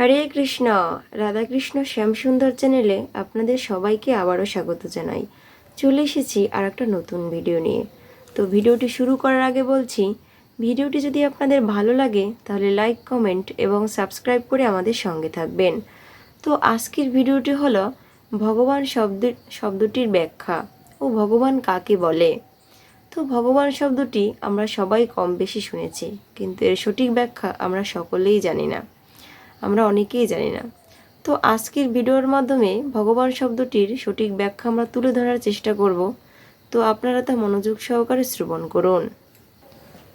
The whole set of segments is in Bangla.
হরে কৃষ্ণ, রাধাকৃষ্ণ শ্যামসুন্দর চ্যানেলে আপনাদের সবাইকে আবারও স্বাগত জানাই। চলে এসেছি আর একটা নতুন ভিডিও নিয়ে। তো ভিডিওটি শুরু করার আগে বলছি, ভিডিওটি যদি আপনাদের ভালো লাগে, তাহলে লাইক, কমেন্ট এবং সাবস্ক্রাইব করে আমাদের সঙ্গে থাকবেন। তো আজকের ভিডিওটি হলো ভগবান শব্দ, শব্দটির ব্যাখ্যা ও ভগবান কাকে বলে? তো ভগবান শব্দটি আমরা সবাই কম বেশি শুনেছি, কিন্তু এর সঠিক ব্যাখ্যা আমরা সকলেই জানি না। আমরা অনেকেই জানি না। তো আজকের ভিডিওর মাধ্যমে ভগবান শব্দটির সঠিক ব্যাখ্যা আমরা তুলে ধরার চেষ্টা করব। তো আপনারা তা মনোযোগ সহকারে শ্রবণ করুন।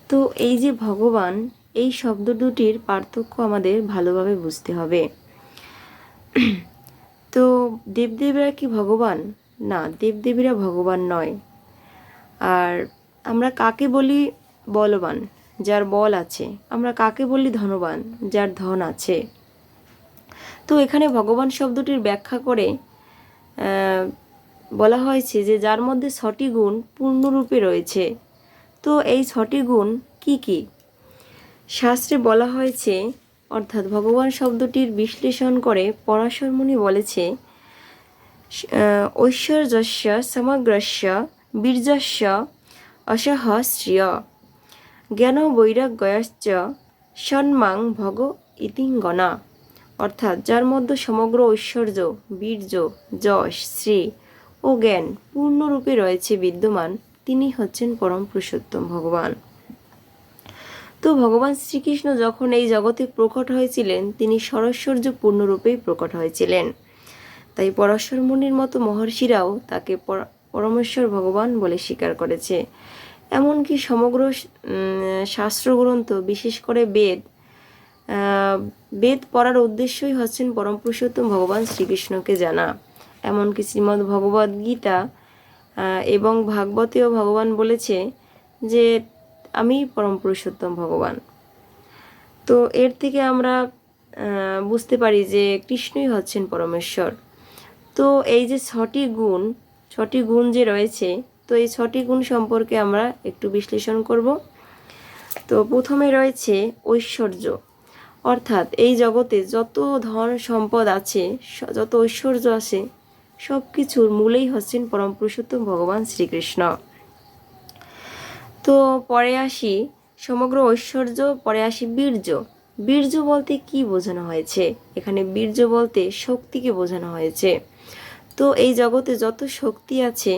তো এই যে ভগবান, এই শব্দ দুটির পার্থক্য আমাদের ভালোভাবে বুঝতে হবে। তো দেবদেবীরা কি ভগবান? না, দেবদেবীরা ভগবান নয়। আর আমরা কাকে বলি? বলবান। যার বল আছে। আমরা কাকে বলি ধনবান? যার ধন আছে। তো এখানে ভগবান শব্দটির ব্যাখ্যা করে বলা হয়েছে যে যার মধ্যে ছটি গুণ পূর্ণরূপে রয়েছে। তো এই ছটি গুণ কি কি? শাস্ত্রে বলা হয়েছে, অর্থাৎ ভগবান শব্দটির বিশ্লেষণ করে পরাশরমণি বলেছে ঐশ্বর্যস্য, সমগ্রস্য, বীর্যস্য অসহ শ্রিয় জ্ঞান বৈরাগ্যশ্চ সন্মাং ভগ ইতিঙ্গনা অর্থাৎ যার মধ্যে সমগ্র ঐশ্বর্য, বীর্য, যশ, শ্রী ও জ্ঞান পূর্ণরূপে রয়েছে বিদ্যমান, তিনি হচ্ছেন পরম পুরুষোত্তম ভগবান। তো ভগবান শ্রীকৃষ্ণ যখন এই জগতে প্রকট হয়েছিলেন, তিনি সরস্বর্য পূর্ণরূপেই প্রকট হয়েছিলেন। তাই পরশ্বর মুনির মতো মহর্ষিরাও তাকে পরমেশ্বর ভগবান বলে স্বীকার করেছে। এমনকি সমগ্র শাস্ত্রগ্রন্থ, বিশেষ করে বেদ বেদ পড়ার উদ্দেশ্যই হচ্ছেন পরম পুরুষোত্তম ভগবান শ্রীকৃষ্ণকে জানা। এমনকি শ্রীমদ্ ভগবদ গীতা এবং ভাগবতেও ভগবান বলেছে যে, আমি পরম পুরুষোত্তম ভগবান। তো এর থেকে আমরা বুঝতে পারি যে, কৃষ্ণই হচ্ছেন পরমেশ্বর। তো এই যে ছটি গুণ ছটি গুণ যে রয়েছে তো এই ছটি গুণ সম্পর্কে আমরা একটু বিশ্লেষণ করব। তো প্রথমে রয়েছে ঐশ্বর্য। অর্থাৎ এই জগতে যত ধন সম্পদ আছে যত ঐশ্বর্য আছে সব কিছুর মূলেই হচ্ছেন পরম পুরুষোত্তম ভগবান শ্রীকৃষ্ণ। তো পরে আসি সমগ্র ঐশ্বর্য, পরে আসি বীর্য। বীর্য বলতে কি বোঝানো হয়েছে? এখানে বীর্য বলতে শক্তিকে বোঝানো হয়েছে। তো এই জগতে যত শক্তি আছে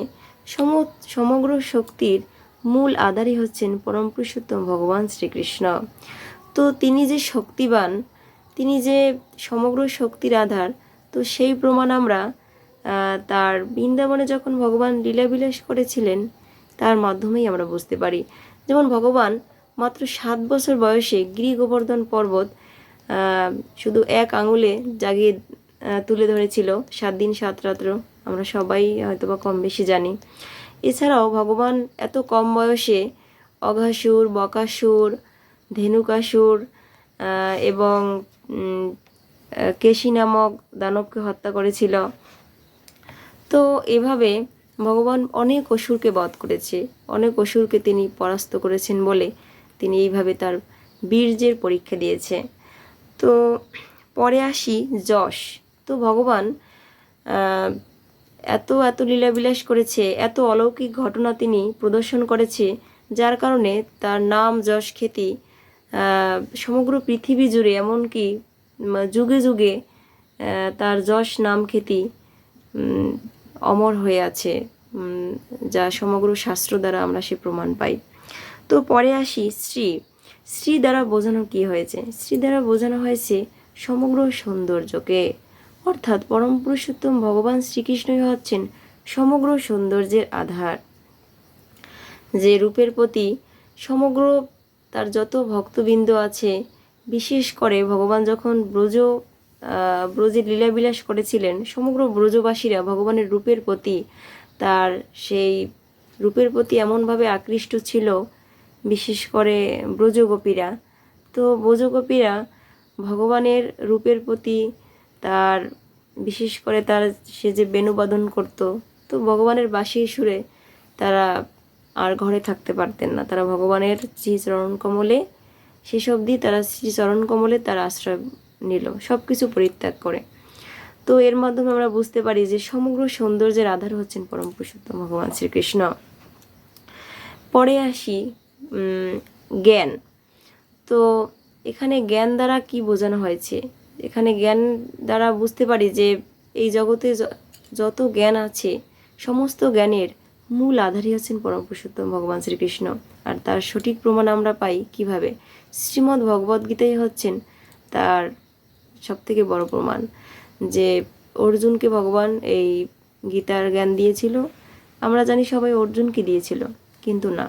সমগ্র শক্তির মূল আধারই হচ্ছেন পরম পুরুষোত্তম ভগবান শ্রীকৃষ্ণ। তো তিনি যে শক্তিবান, তিনি যে সমগ্র শক্তির আধার, তো সেই প্রমাণ আমরা তার বৃন্দাবনে যখন ভগবান লীলাবিলাস করেছিলেন, তার মাধ্যমেই আমরা বুঝতে পারি। যেমন ভগবান মাত্র সাত বছর বয়সে গিরি গোবর্ধন পর্বত শুধু এক আঙুলে জাগিয়ে তুলে ধরেছিল, সাত দিন সাত রাত্র। আমরা সবাই হয়তো বা কম বেশি জানি। এছাড়াও ভগবান এত কম বয়সে অঘাসুর, বকাসুর, ধেনুকাসুর এবং কেশি নামক দানবকে হত্যা করেছিল। তো এভাবে ভগবান অনেক অসুরকে বধ করেছে, অনেক অসুরকে তিনি পরাস্ত করেছেন বলে তিনি এইভাবে তার বীর্যের পরীক্ষা দিয়েছে। তো পরে আসি যশ। তো ভগবান এত এত লীলাবিলাস করেছে, এত অলৌকিক ঘটনা তিনি প্রদর্শন করেছে, যার কারণে তার নাম, যশ, খ্যাতি সমগ্র পৃথিবী জুড়ে এমনকি যুগে যুগে তার যশ, নাম, খ্যাতি অমর হয়ে আছে যা সমগ্র শাস্ত্র দ্বারা আমরা সে প্রমাণ পাই। তো পরে আসি শ্রী। শ্রী দ্বারা বোঝানো কি হয়েছে? শ্রী দ্বারা বোঝানো হয়েছে সমগ্র সৌন্দর্যকে। অর্থাৎ পরম পুরুষোত্তম ভগবান শ্রীকৃষ্ণই হচ্ছেন সমগ্র সৌন্দর্যের আধার। যে রূপের প্রতি সমগ্র তার যত ভক্তবৃন্দ আছে, বিশেষ করে ভগবান যখন ব্রজ ব্রজে লীলাবিলাস করেছিলেন, সমগ্র ব্রজবাসীরা ভগবানের রূপের প্রতি তার সেই রূপের প্রতি এমনভাবে আকৃষ্ট ছিল, বিশেষ করে ব্রজগোপীরা। তো ব্রজগোপীরা ভগবানের রূপের প্রতি তার, বিশেষ করে তার সে যে বেণুবাদন করত, তো ভগবানের বাসি সুরে তারা আর ঘরে থাকতে পারতেন না। তারা ভগবানের শ্রীচরণ কমলে, শেষ অবধি তারা শ্রীচরণ কমলে তার আশ্রয় নিল সব কিছু পরিত্যাগ করে। তো এর মাধ্যমে আমরা বুঝতে পারি যে সমগ্র সৌন্দর্যের আধার হচ্ছেন পরম পুরুষোত্তম ভগবান শ্রীকৃষ্ণ। পরে আসি জ্ঞান। তো এখানে জ্ঞান দ্বারা কি বোঝানো হয়েছে? এখানে জ্ঞান দ্বারা বুঝতে পারি যে এই জগতে যত জ্ঞান আছে, সমস্ত জ্ঞানের মূল আধারই হচ্ছেন পরম পুরুষোত্তম ভগবান শ্রীকৃষ্ণ। আর তার সঠিক প্রমাণ আমরা পাই কীভাবে? শ্রীমদ্ ভগবদ গীতাই হচ্ছেন তার সব থেকে বড় প্রমাণ। যে অর্জুনকে ভগবান এই গীতার জ্ঞান দিয়েছিল। আমরা জানি সবাই অর্জুনকে দিয়েছিল। কিন্তু না।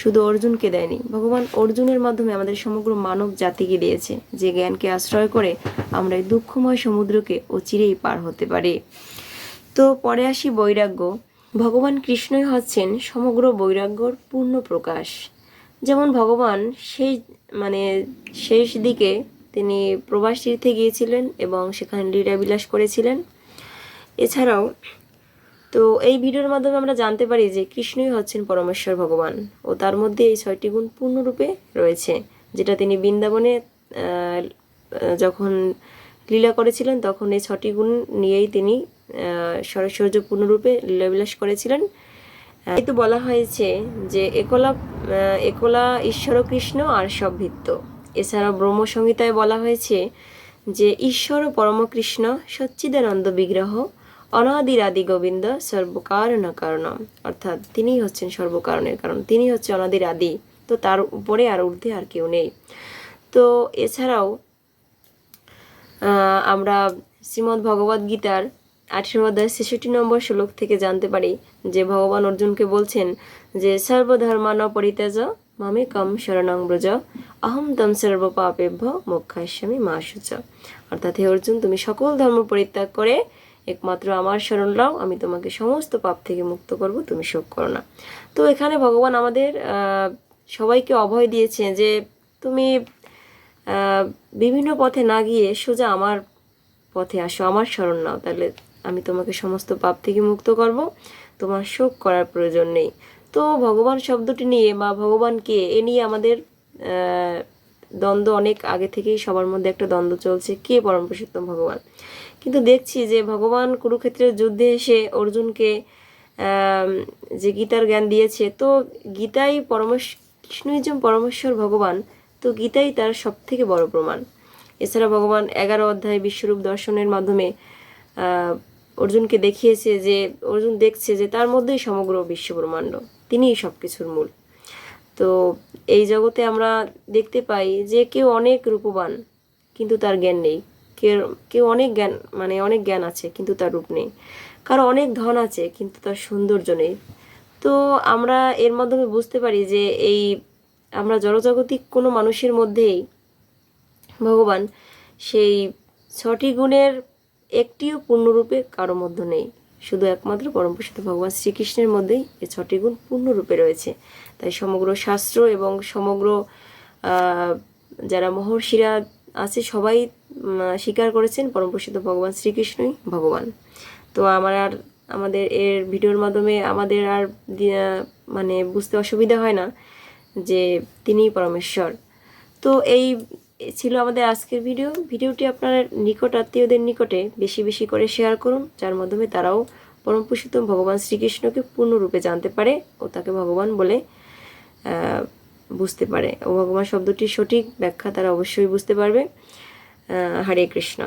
শুধু অর্জুনকে দেয়নি, ভগবান অর্জুনের মাধ্যমে আমাদের সমগ্র মানব জাতিকে দিয়েছে। যে জ্ঞানকে আশ্রয় করে আমরা এই দুঃখময় সমুদ্রকে অচিরেই পার হতে পারি। তো পরে আসি বৈরাগ্য। ভগবান কৃষ্ণই হচ্ছেন সমগ্র বৈরাগ্যর পূর্ণ প্রকাশ। যেমন ভগবান সেই মানে শেষ দিকে তিনি প্রবাস তীর্থে গিয়েছিলেন এবং সেখানে লীলাবিলাস করেছিলেন। এছাড়াও তো এই ভিডিওর মাধ্যমে আমরা জানতে পারি যে কৃষ্ণই হচ্ছেন পরমেশ্বর ভগবান ও তার মধ্যে এই ছয়টি গুণ পূর্ণরূপে রয়েছে, যেটা তিনি বৃন্দাবনে যখন লীলা করেছিলেন তখন এই ছটি গুণ নিয়েই তিনি সরস্বর্য পূর্ণরূপে লীলাবিলাস করেছিলেন। এই তো বলা হয়েছে যে একলা একলা ঈশ্বর কৃষ্ণ আর সব ভিত্ত। এছাড়া ব্রহ্মসংহিতায় বলা হয়েছে যে ঈশ্বর পরমকৃষ্ণ সচ্চিদানন্দ বিগ্রহ অনাদির আদি গোবিন্দ সর্বকারণ কারণম অর্থাৎ তিনিই হচ্ছেন সর্বকারণের কারণ। তিনি হচ্ছে অনাদির আদি তো তার উপরে আর ঊর্ধ্বে আর কেউ নেই। তো এছাড়াও আমরা শ্রীমদ্ ভগবদ গীতার আঠেরো অধ্যায় ছেষট্টি নম্বর শ্লোক থেকে জানতে পারি যে ভগবান অর্জুনকে বলছেন যে, সর্বধর্মান পরিত্যাজ মামে কম শরণং ব্রজ। অহম তম সর্ব পাপেভ্য মোক্ষাস্বামী মা অর্থাৎ হে অর্জুন, তুমি সকল ধর্ম পরিত্যাগ করে একমাত্র আমার শরণ লাও, আমি তোমাকে সমস্ত পাপ থেকে মুক্ত করব, তুমি শোক করো না। তো এখানে ভগবান আমাদের সবাইকে অভয় দিয়েছে যে তুমি বিভিন্ন পথে না গিয়ে সোজা আমার পথে আসো, আমার শরণ নাও। তাহলে আমি তোমাকে সমস্ত পাপ থেকে মুক্ত করব, তোমার শোক করার প্রয়োজন নেই। তো ভগবান শব্দটি নিয়ে বা ভগবানকে এ নিয়ে আমাদের দ্বন্দ্ব অনেক আগে থেকেই সবার মধ্যে একটা দ্বন্দ্ব চলছে, কে পরম পুরুষোত্তম ভগবান? কিন্তু দেখছি যে ভগবান কুরুক্ষেত্রের যুদ্ধে এসে অর্জুনকে যে গীতার জ্ঞান দিয়েছে, তো গীতাই পরমেশ, কৃষ্ণই যে পরমেশ্বর ভগবান, তো গীতাই তার সব থেকে বড় প্রমাণ। এছাড়া ভগবান এগারো অধ্যায় বিশ্বরূপ দর্শনের মাধ্যমে অর্জুনকে দেখিয়েছে যে, অর্জুন দেখছে যে তার মধ্যেই সমগ্র বিশ্ব ব্রহ্মাণ্ড, তিনিই সব কিছুর মূল। তো এই জগতে আমরা দেখতে পাই যে কেউ অনেক রূপবান, কিন্তু তার জ্ঞান নেই। কেউ কেউ অনেক জ্ঞান মানে অনেক জ্ঞান আছে, কিন্তু তার রূপ নেই। কারও অনেক ধন আছে, কিন্তু তার সৌন্দর্য নেই। তো আমরা এর মাধ্যমে বুঝতে পারি যে এই আমরা জড়জাগতিক কোনো মানুষের মধ্যেই ভগবান সেই ছটি গুণের একটিও পূর্ণরূপে কারও মধ্যে নেই। শুধু একমাত্র পরমপুরুষোত্ত ভগবান শ্রীকৃষ্ণের মধ্যেই এই ছটি গুণ পূর্ণরূপে রয়েছে। তাই সমগ্র শাস্ত্র এবং সমগ্র যারা মহর্ষিরা আছে সবাই স্বীকার করেছেন পরমপুরুষোত্ত ভগবান শ্রীকৃষ্ণই ভগবান। তো আমার আর আমাদের এর ভিডিওর মাধ্যমে আমাদের আর মানে বুঝতে অসুবিধা হয় না যে তিনিই পরমেশ্বর। তো এই ছিল আমাদের আজকের ভিডিও। ভিডিওটি আপনার নিকট, আত্মীয়দের নিকটে বেশি বেশি করে শেয়ার করুন, যার মাধ্যমে তারাও পরম পুরুষোত্তম ভগবান শ্রীকৃষ্ণকে পূর্ণরূপে জানতে পারে ও তাকে ভগবান বলে বুঝতে পারে। ও ভগবান শব্দটির সঠিক ব্যাখ্যা তারা অবশ্যই বুঝতে পারবে। হরে কৃষ্ণ।